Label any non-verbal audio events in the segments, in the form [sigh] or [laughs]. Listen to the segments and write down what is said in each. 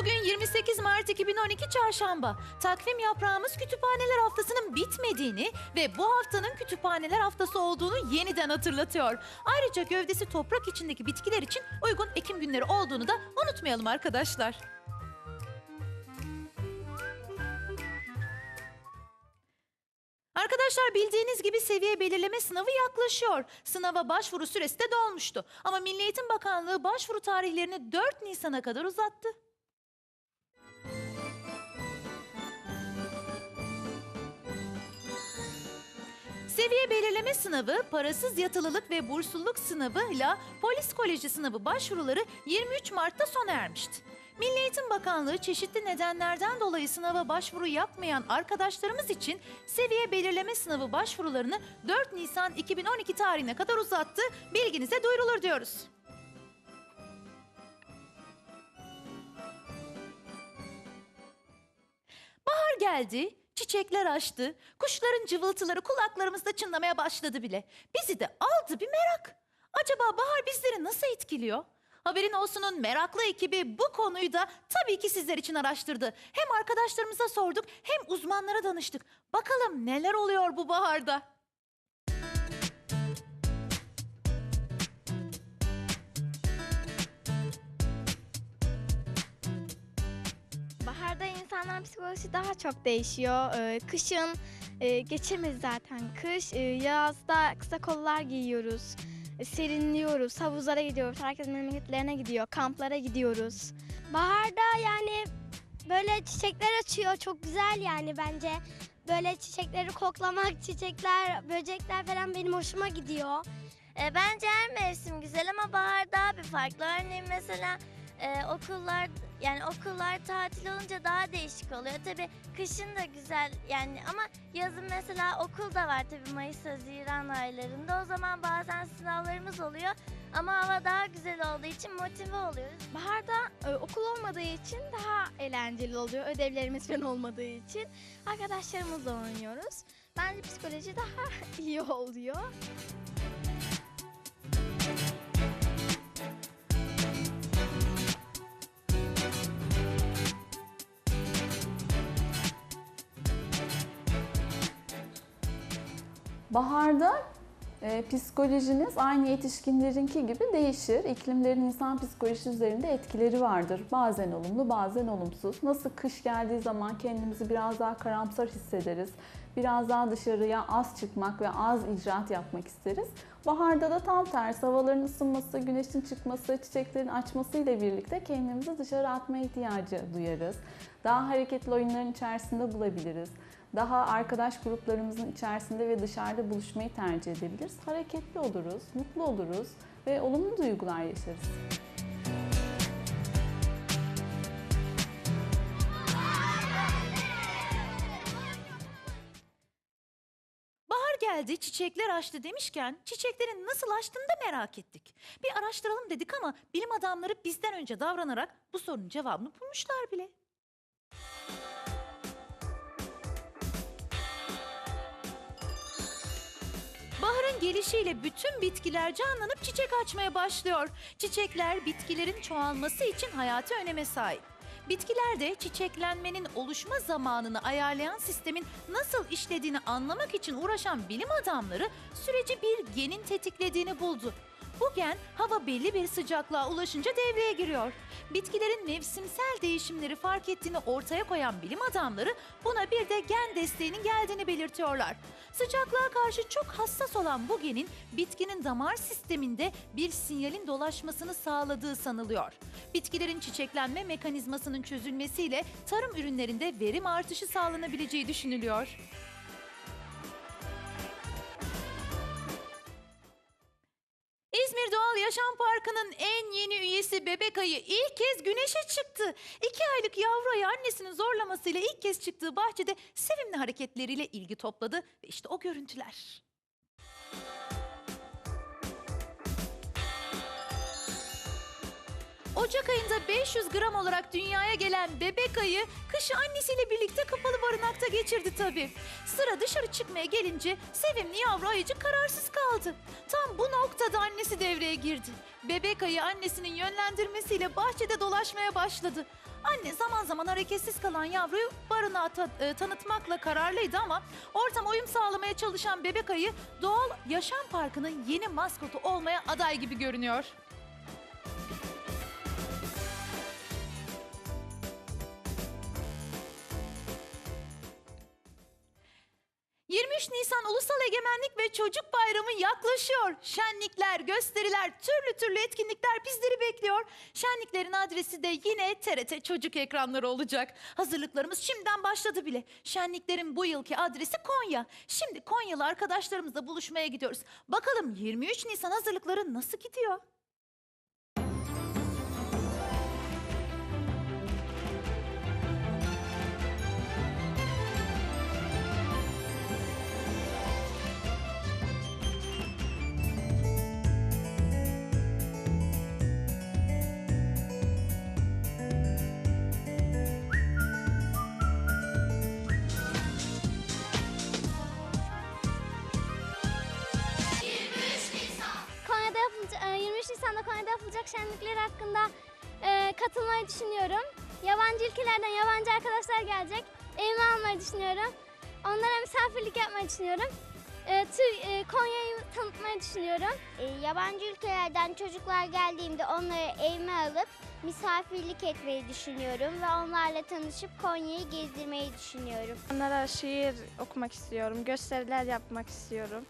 Bugün 28 Mart 2012 Çarşamba. Takvim yaprağımız kütüphaneler haftasının bitmediğini ve bu haftanın kütüphaneler haftası olduğunu yeniden hatırlatıyor. Ayrıca gövdesi toprak içindeki bitkiler için uygun ekim günleri olduğunu da unutmayalım arkadaşlar. Arkadaşlar bildiğiniz gibi seviye belirleme sınavı yaklaşıyor. Sınava başvuru süresi de dolmuştu. Ama Milli Eğitim Bakanlığı başvuru tarihlerini 4 Nisan'a kadar uzattı. Seviye belirleme sınavı, parasız yatılılık ve bursluluk sınavıyla polis koleji sınavı başvuruları 23 Mart'ta sona ermişti. Milli Eğitim Bakanlığı çeşitli nedenlerden dolayı sınava başvuru yapmayan arkadaşlarımız için seviye belirleme sınavı başvurularını 4 Nisan 2012 tarihine kadar uzattı. Bilginize duyurulur diyoruz. Bahar geldi, çiçekler açtı, kuşların cıvıltıları kulaklarımızda çınlamaya başladı bile. Bizi de aldı bir merak. Acaba bahar bizleri nasıl etkiliyor? Haberin olsunun meraklı ekibi bu konuyu da tabii ki sizler için araştırdı. Hem arkadaşlarımıza sorduk hem uzmanlara danıştık. Bakalım neler oluyor bu baharda? İnsanların psikolojisi daha çok değişiyor. Ee, kışın e, geçemez zaten kış. Ee, yazda kısa kollar giyiyoruz. E, serinliyoruz. Havuzlara gidiyoruz. Herkes memleketlerine gidiyor. Kamplara gidiyoruz. Baharda yani böyle çiçekler açıyor. Çok güzel yani bence. Böyle çiçekleri koklamak, çiçekler, böcekler falan benim hoşuma gidiyor. E, bence her mevsim güzel ama bahar daha bir farklı. Örneğin mesela e, okullar yani okullar tatil olunca daha değişik oluyor. Tabii kışın da güzel yani ama yazın mesela okul da var tabii Mayıs Haziran aylarında. O zaman bazen sınavlarımız oluyor ama hava daha güzel olduğu için motive oluyoruz. Baharda e, okul olmadığı için daha eğlenceli oluyor. Ödevlerimiz falan olmadığı için. Arkadaşlarımızla oynuyoruz. Bence psikoloji daha [laughs] iyi oluyor. Baharda e, psikolojiniz aynı yetişkinlerinki gibi değişir. İklimlerin insan psikolojisi üzerinde etkileri vardır. Bazen olumlu, bazen olumsuz. Nasıl kış geldiği zaman kendimizi biraz daha karamsar hissederiz. Biraz daha dışarıya az çıkmak ve az icraat yapmak isteriz. Baharda da tam tersi havaların ısınması, güneşin çıkması, çiçeklerin açması ile birlikte kendimizi dışarı atma ihtiyacı duyarız. Daha hareketli oyunların içerisinde bulabiliriz. Daha arkadaş gruplarımızın içerisinde ve dışarıda buluşmayı tercih edebiliriz. Hareketli oluruz, mutlu oluruz ve olumlu duygular yaşarız. Geldi, çiçekler açtı demişken çiçeklerin nasıl açtığını da merak ettik. Bir araştıralım dedik ama bilim adamları bizden önce davranarak bu sorunun cevabını bulmuşlar bile. Baharın gelişiyle bütün bitkiler canlanıp çiçek açmaya başlıyor. Çiçekler bitkilerin çoğalması için hayati öneme sahip. Bitkilerde çiçeklenmenin oluşma zamanını ayarlayan sistemin nasıl işlediğini anlamak için uğraşan bilim adamları süreci bir genin tetiklediğini buldu. Bu gen hava belli bir sıcaklığa ulaşınca devreye giriyor. Bitkilerin mevsimsel değişimleri fark ettiğini ortaya koyan bilim adamları buna bir de gen desteğinin geldiğini belirtiyorlar. Sıcaklığa karşı çok hassas olan bu genin bitkinin damar sisteminde bir sinyalin dolaşmasını sağladığı sanılıyor. Bitkilerin çiçeklenme mekanizmasının çözülmesiyle tarım ürünlerinde verim artışı sağlanabileceği düşünülüyor. Yaşam Parkı'nın en yeni üyesi bebek ayı ilk kez güneşe çıktı. İki aylık yavru ayı annesinin zorlamasıyla ilk kez çıktığı bahçede sevimli hareketleriyle ilgi topladı. Ve işte o görüntüler. Ocak ayında 500 gram olarak dünyaya gelen bebek ayı kışı annesiyle birlikte kapalı barınakta geçirdi tabii. Sıra dışarı çıkmaya gelince sevimli yavru ayıcık kararsız kaldı. Tam bu noktada annesi devreye girdi. Bebek ayı annesinin yönlendirmesiyle bahçede dolaşmaya başladı. Anne zaman zaman hareketsiz kalan yavruyu barınağa ta- e, tanıtmakla kararlıydı ama ortama uyum sağlamaya çalışan bebek ayı doğal yaşam parkının yeni maskotu olmaya aday gibi görünüyor. 23 Nisan Ulusal Egemenlik ve Çocuk Bayramı yaklaşıyor. Şenlikler, gösteriler, türlü türlü etkinlikler bizleri bekliyor. Şenliklerin adresi de yine TRT Çocuk ekranları olacak. Hazırlıklarımız şimdiden başladı bile. Şenliklerin bu yılki adresi Konya. Şimdi Konyalı arkadaşlarımızla buluşmaya gidiyoruz. Bakalım 23 Nisan hazırlıkları nasıl gidiyor? Yapılacak şenlikler hakkında e, katılmayı düşünüyorum. Yabancı ülkelerden yabancı arkadaşlar gelecek. Evime almayı düşünüyorum. Onlara misafirlik yapmayı düşünüyorum. E, e, Konya'yı tanıtmayı düşünüyorum. yabancı ülkelerden çocuklar geldiğimde onları evime alıp misafirlik etmeyi düşünüyorum ve onlarla tanışıp Konya'yı gezdirmeyi düşünüyorum. Onlara şiir okumak istiyorum, gösteriler yapmak istiyorum.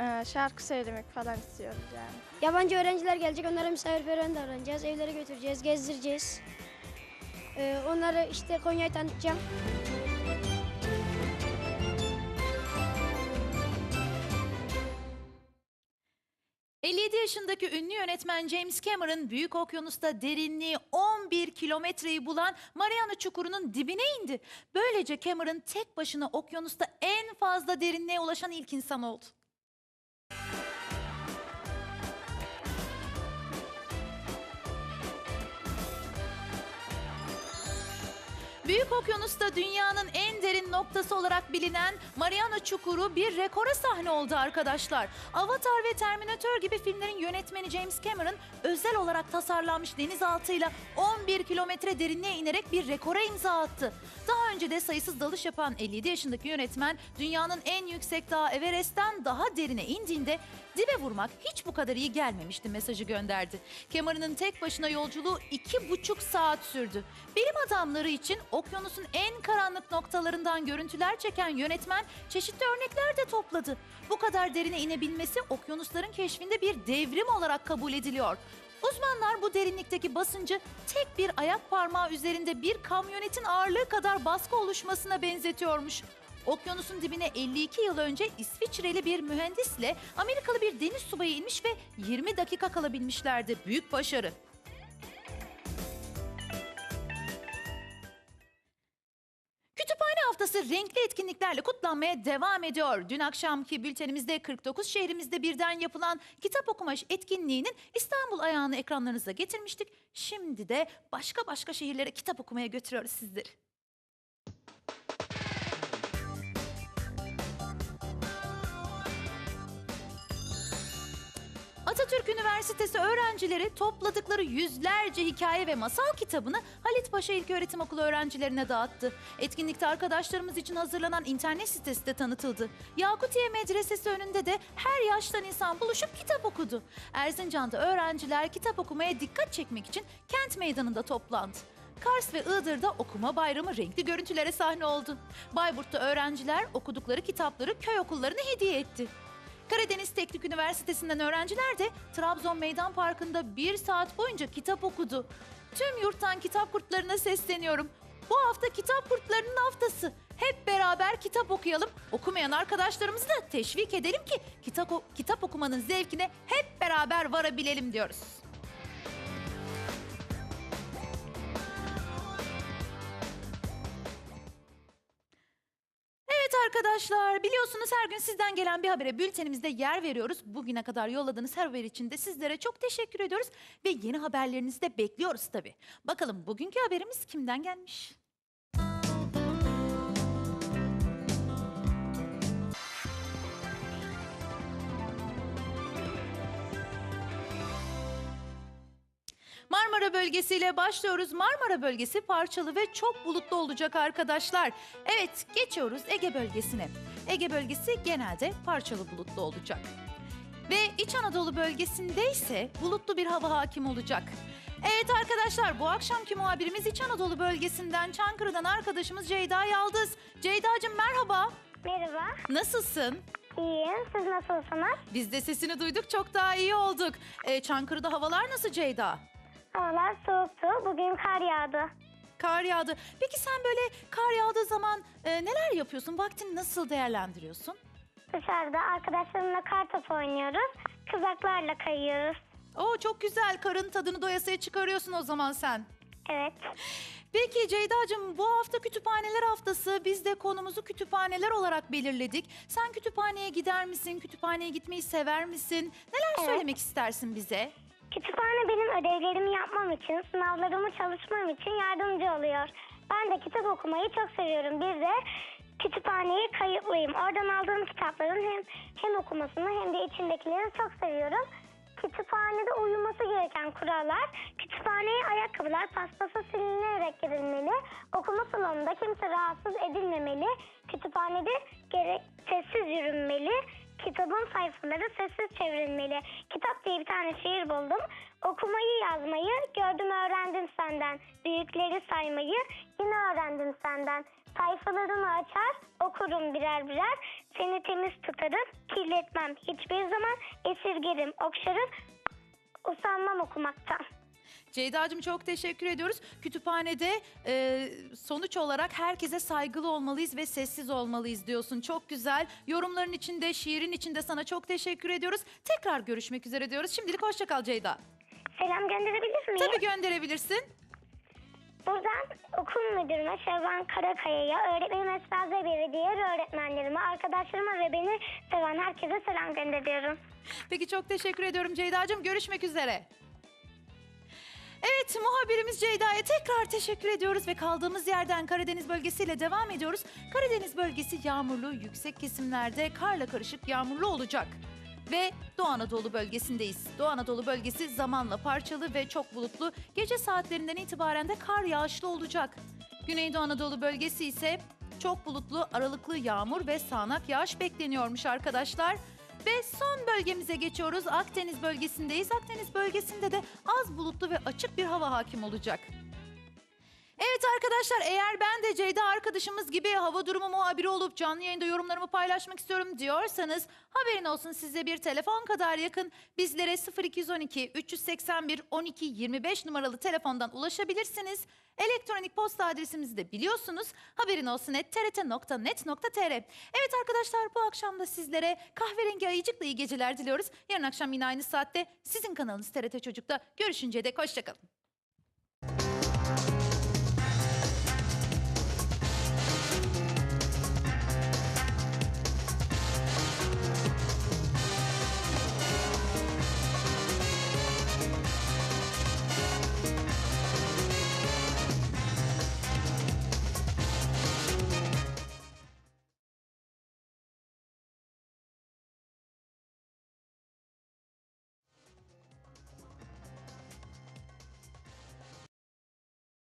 Ee, şarkı söylemek falan istiyoruz yani. Yabancı öğrenciler gelecek, onlara misafirperver davranacağız, evlere götüreceğiz, gezdireceğiz. Ee, onları işte Konya'yı tanıtacağım. ...57 yaşındaki ünlü yönetmen James Cameron... ...Büyük Okyanus'ta derinliği 11 kilometreyi bulan Mariana Çukuru'nun dibine indi. Böylece Cameron tek başına okyanusta en fazla derinliğe ulaşan ilk insan oldu. Büyük Okyanus'ta dünyanın en derin noktası olarak bilinen Mariana Çukuru bir rekora sahne oldu arkadaşlar. Avatar ve Terminator gibi filmlerin yönetmeni James Cameron özel olarak tasarlanmış denizaltıyla 11 kilometre derinliğe inerek bir rekora imza attı. Daha önce de sayısız dalış yapan 57 yaşındaki yönetmen dünyanın en yüksek dağı Everest'ten daha derine indiğinde dibe vurmak hiç bu kadar iyi gelmemişti mesajı gönderdi. Cameron'ın tek başına yolculuğu iki buçuk saat sürdü. Bilim adamları için okyanusun en karanlık noktalarından görüntüler çeken yönetmen çeşitli örnekler de topladı. Bu kadar derine inebilmesi okyanusların keşfinde bir devrim olarak kabul ediliyor. Uzmanlar bu derinlikteki basıncı tek bir ayak parmağı üzerinde bir kamyonetin ağırlığı kadar baskı oluşmasına benzetiyormuş. Okyanusun dibine 52 yıl önce İsviçreli bir mühendisle Amerikalı bir deniz subayı inmiş ve 20 dakika kalabilmişlerdi. Büyük başarı. Kütüphane haftası renkli etkinliklerle kutlanmaya devam ediyor. Dün akşamki bültenimizde 49 şehrimizde birden yapılan kitap okuma etkinliğinin İstanbul ayağını ekranlarınıza getirmiştik. Şimdi de başka başka şehirlere kitap okumaya götürüyoruz sizleri. Atatürk Üniversitesi öğrencileri topladıkları yüzlerce hikaye ve masal kitabını Halit Paşa İlköğretim Okulu öğrencilerine dağıttı. Etkinlikte arkadaşlarımız için hazırlanan internet sitesi de tanıtıldı. Yakutiye Medresesi önünde de her yaştan insan buluşup kitap okudu. Erzincan'da öğrenciler kitap okumaya dikkat çekmek için kent meydanında toplandı. Kars ve Iğdır'da okuma bayramı renkli görüntülere sahne oldu. Bayburt'ta öğrenciler okudukları kitapları köy okullarına hediye etti. Karadeniz Teknik Üniversitesi'nden öğrenciler de Trabzon Meydan Parkı'nda bir saat boyunca kitap okudu. Tüm yurttan kitap kurtlarına sesleniyorum. Bu hafta kitap kurtlarının haftası. Hep beraber kitap okuyalım. Okumayan arkadaşlarımızı da teşvik edelim ki kitap, kitap okumanın zevkine hep beraber varabilelim diyoruz. Arkadaşlar biliyorsunuz her gün sizden gelen bir habere bültenimizde yer veriyoruz. Bugüne kadar yolladığınız her haber için de sizlere çok teşekkür ediyoruz. Ve yeni haberlerinizi de bekliyoruz tabii. Bakalım bugünkü haberimiz kimden gelmiş? Marmara bölgesiyle başlıyoruz. Marmara bölgesi parçalı ve çok bulutlu olacak arkadaşlar. Evet, geçiyoruz Ege bölgesine. Ege bölgesi genelde parçalı bulutlu olacak. Ve İç Anadolu bölgesinde ise bulutlu bir hava hakim olacak. Evet arkadaşlar bu akşamki muhabirimiz İç Anadolu bölgesinden Çankırı'dan arkadaşımız Ceyda Yaldız. Ceyda'cığım merhaba. Merhaba, Nasılsın? iyiyim. Siz nasılsınız? Biz de sesini duyduk çok daha iyi olduk. Ee, Çankırı'da havalar nasıl Ceyda? Havalar soğuktu. Bugün kar yağdı. Kar yağdı. Peki sen böyle kar yağdığı zaman e, neler yapıyorsun? Vaktini nasıl değerlendiriyorsun? Dışarıda arkadaşlarımla kar topu oynuyoruz. Kızaklarla kayıyoruz. Oo çok güzel. Karın tadını doyasıya çıkarıyorsun o zaman sen. Evet. Peki Ceyda'cığım bu hafta kütüphaneler haftası. Biz de konumuzu kütüphaneler olarak belirledik. Sen kütüphaneye gider misin? Kütüphaneye gitmeyi sever misin? Neler Evet. söylemek istersin bize? Kütüphane benim ödevlerimi yapmam için, sınavlarımı çalışmam için yardımcı oluyor. Ben de kitap okumayı çok seviyorum. Bir de kütüphaneye kayıtlıyım. Oradan aldığım kitapların hem hem okumasını hem de içindekileri çok seviyorum. Kütüphanede uyulması gereken kurallar, kütüphaneye ayakkabılar paspasa silinerek girilmeli, okuma salonunda kimse rahatsız edilmemeli, kütüphanede gerek sessiz yürünmeli, kitabın sayfaları sessiz çevrilmeli. Kitap diye bir tane şiir buldum. Okumayı yazmayı gördüm öğrendim senden. Büyükleri saymayı yine öğrendim senden. Sayfalarını açar okurum birer birer. Seni temiz tutarım kirletmem. Hiçbir zaman esirgerim okşarım. Usanmam okumaktan. Ceyda'cığım çok teşekkür ediyoruz. Kütüphanede e, sonuç olarak herkese saygılı olmalıyız ve sessiz olmalıyız diyorsun. Çok güzel. Yorumların içinde, şiirin içinde sana çok teşekkür ediyoruz. Tekrar görüşmek üzere diyoruz. Şimdilik hoşça kal Ceyda. Selam gönderebilir miyim? Tabii gönderebilirsin. Buradan okul müdürüme Şevvan Karakaya'ya, öğretmenim Esra Zebi ve diğer öğretmenlerime, arkadaşlarıma ve beni seven herkese selam gönderiyorum. Peki çok teşekkür ediyorum Ceyda'cığım. Görüşmek üzere. Evet muhabirimiz Ceyda'ya tekrar teşekkür ediyoruz ve kaldığımız yerden Karadeniz bölgesiyle devam ediyoruz. Karadeniz bölgesi yağmurlu, yüksek kesimlerde karla karışık yağmurlu olacak. Ve Doğu Anadolu bölgesindeyiz. Doğu Anadolu bölgesi zamanla parçalı ve çok bulutlu. Gece saatlerinden itibaren de kar yağışlı olacak. Güneydoğu Anadolu bölgesi ise çok bulutlu, aralıklı yağmur ve sağanak yağış bekleniyormuş arkadaşlar. Ve son bölgemize geçiyoruz. Akdeniz bölgesindeyiz. Akdeniz bölgesinde de az bulutlu ve açık bir hava hakim olacak. Evet arkadaşlar eğer ben de Ceyda arkadaşımız gibi hava durumu muhabiri olup canlı yayında yorumlarımı paylaşmak istiyorum diyorsanız haberin olsun size bir telefon kadar yakın bizlere 0212 381 12 25 numaralı telefondan ulaşabilirsiniz. Elektronik posta adresimizi de biliyorsunuz. Haberin olsun et trt.net.tr. Evet arkadaşlar bu akşam da sizlere kahverengi ayıcıkla iyi geceler diliyoruz. Yarın akşam yine aynı saatte sizin kanalınız TRT Çocuk'ta görüşünceye dek hoşçakalın.